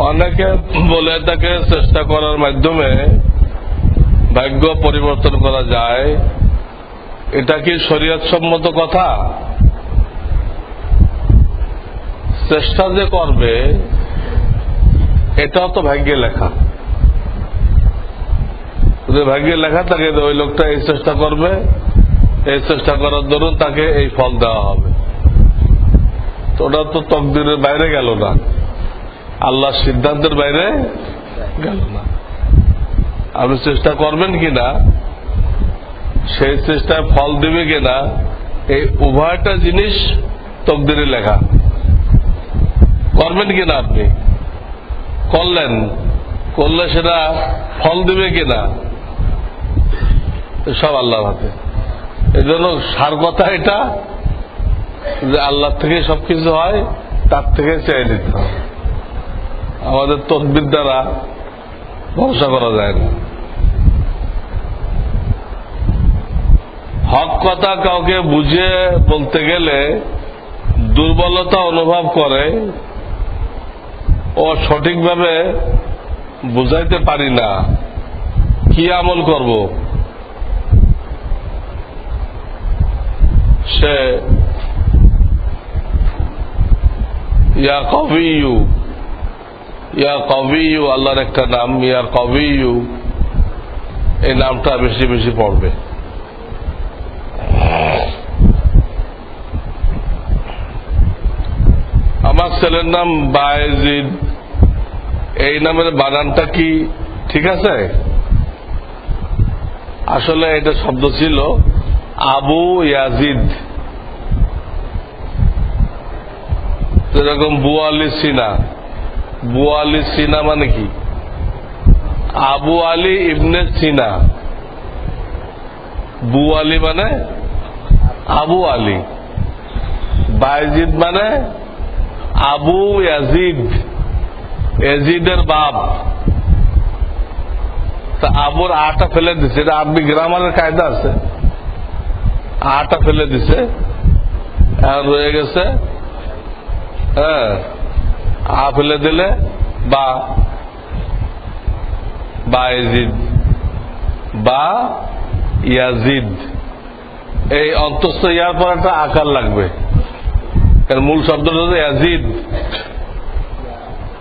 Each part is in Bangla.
অনেকে বলে থাকে, চেষ্টা করার মাধ্যমে ভাগ্য পরিবর্তন করা যায়। এটা কি শরীয়ত সম্মত কথা? চেষ্টা যে করবে, এটাও তো ভাগ্যে লেখা। যদি ভাগ্যে লেখা থাকে ওই লোকটা এই চেষ্টা করবে, এই চেষ্টা করার দরুন তাকে এই ফল দেওয়া হবে। তো ওটা তো তকদিরের বাইরে গেল না। আল্লাহর সিদ্ধান্তের বাইরে গেল না। আপনি চেষ্টা করবেন কিনা সেই চেষ্টায় ফল দিবে কিনা এই উভয়টা জিনিস তকদিরে লেখা। করবেন কিনা আপনি? করলেন। করলে সেটা ফল দিবে কিনা সব আল্লাহর হাতে। এই জন্য সার কথা এটা যে আল্লাহ থেকে সবকিছু হয়, তার থেকে চেয়ে নিতে হবে। আমাদের তদবির দ্বারা ভরসা করা যায় না। হক কথা কাউকে বুঝে বলতে গেলে দুর্বলতা অনুভব করে ও সঠিকভাবে বুঝাইতে পারি না, কি আমল করব? সে ইয়া কবিউ ইয়া কবিউ আল্লাহর একটা নাম ইয়া কবিউ এই নামটা বেশি বেশি পড়বে। আমার ছেলের নাম বায়েজিদ। এই নামের বানানটা কি ঠিক আছে? আসলে এটা শব্দ ছিল আবু ইয়াজিদ। যেরকম বুয়ালি সিনা। বুয়ালি সিনা মানে কি? আবু আলী ইবনে সিনা। বুয়ালি মানে আবু আলী। বাইজিদ মানে আবু ইয়াজিদ। এজিদের বাপ। তা আবুর আটা ফেলে দিছে। এটা আপনি গ্রামারের কায়দা আছে। আটা ফেলে দিছে। আর রয়ে গেছে হ্যাঁ আ ফেলে দিলে বা বা এজিদ বা ইয়াজিদ। এই অন্তস্থ ইয়ার পর একটা আকার লাগবে। এর মূল শব্দটা হচ্ছে ইয়াজিদ।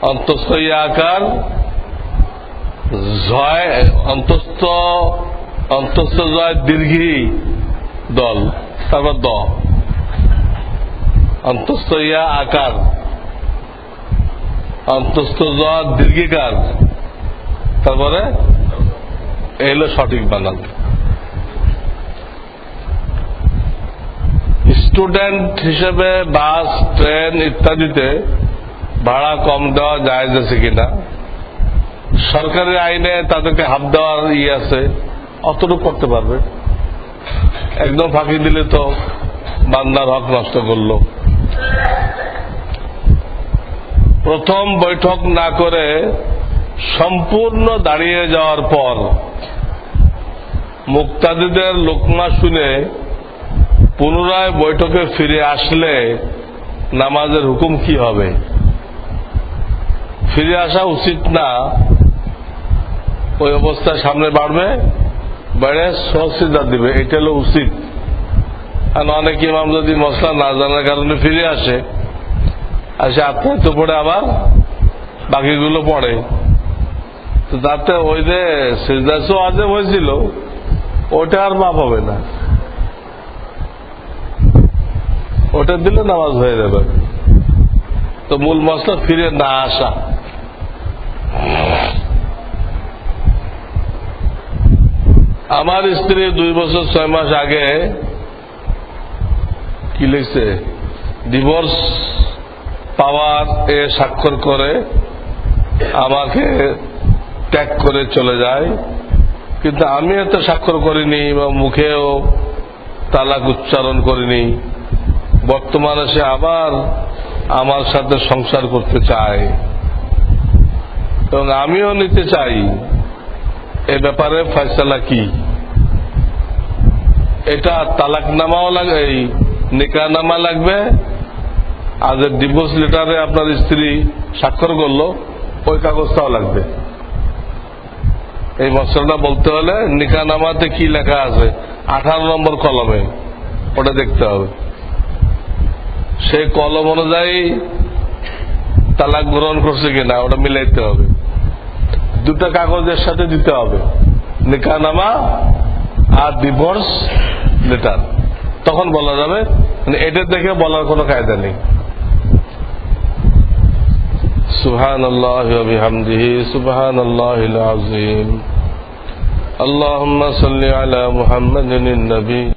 অন্তস্থ ইয়া আকার জয়, অন্তস্থ অন্তস্থ জয় দীর্ঘি দল, তারপর দ। অন্তস্থ ইয়া আকার। অন্তস্থ জ দীর্ঘিকার। তারপরে এলো সঠিক বানান। স্টুডেন্ট হিসেবে বাস, ট্রেন ইত্যাদিতে ভাড়া কম দেওয়া যায় আছে কিনা? সরকারি আইনে তাদেরকে হাফ দেওয়ার ইয়ে আছে, অতটুকু করতে পারবে। একদম ফাঁকি দিলে তো বান্দার হক নষ্ট করল। প্রথম বৈঠক না করে সম্পূর্ণ দাঁড়িয়ে যাওয়ার পর মুক্তাদিদের লোকমা শুনে পুনরায় বৈঠকে ফিরে আসলে নামাজের হুকুম কি হবে? ফিরে আসা উচিত না, ওই অবস্থা সামনে বাড়বে বেড়ে সহসিদা দিবে, এটা হলো উচিত। কারণ অনেক ইমাম যদি মশলা না জানার কারণে ফিরে আসে আসে আত্মহত্য পড়ে আবার? বাকিগুলো পড়ে। তো তাতে ওই যে সিজদাসও আজেব হয়েছিল, ওটা আর মাপ হবে না। ওটা দিলে নামাজ হয়ে যাবে। তো মূল মশলা ফিরে না আসা। আমার স্ত্রী দুই বছর ছয় মাস আগে কি লিখছে? ডিভোর্স পাওয়ার এ স্বাক্ষর করে আমাকে ত্যাগ করে চলে যায়। কিন্তু আমি এত স্বাক্ষর করিনি বা মুখেও তালাক উচ্চারণ করিনি। বর্তমানে সে আবার আমার সাথে সংসার করতে চায়। এবং আমিও নিতে চাই। এ ব্যাপারে ফয়সলা কি? এটা তালাকনামাও লাগে এই নিকানামা লাগবে আর যে ডিভোর্স লেটারে আপনার স্ত্রী স্বাক্ষর করল, ওই কাগজটাও লাগবে। এই মশলাটা বলতে হলে নিকানামাতে কি লেখা আছে? আঠারো নম্বর কলমে, ওটা দেখতে হবে। সেই কলম অনুযায়ী তালাক গ্রহণ করছে কিনা, ওটা মিলাইতে হবে। দুটা কাগজের সাথে দিতে হবে। নিকানামা আর ডিভোর্স লেটার তখন বলা যাবে মানে এটা দেখে বলার কোনো কায়দা নেই। سبحان الله وبحمده سبحان الله العظيم. اللهم صل على محمد النبي.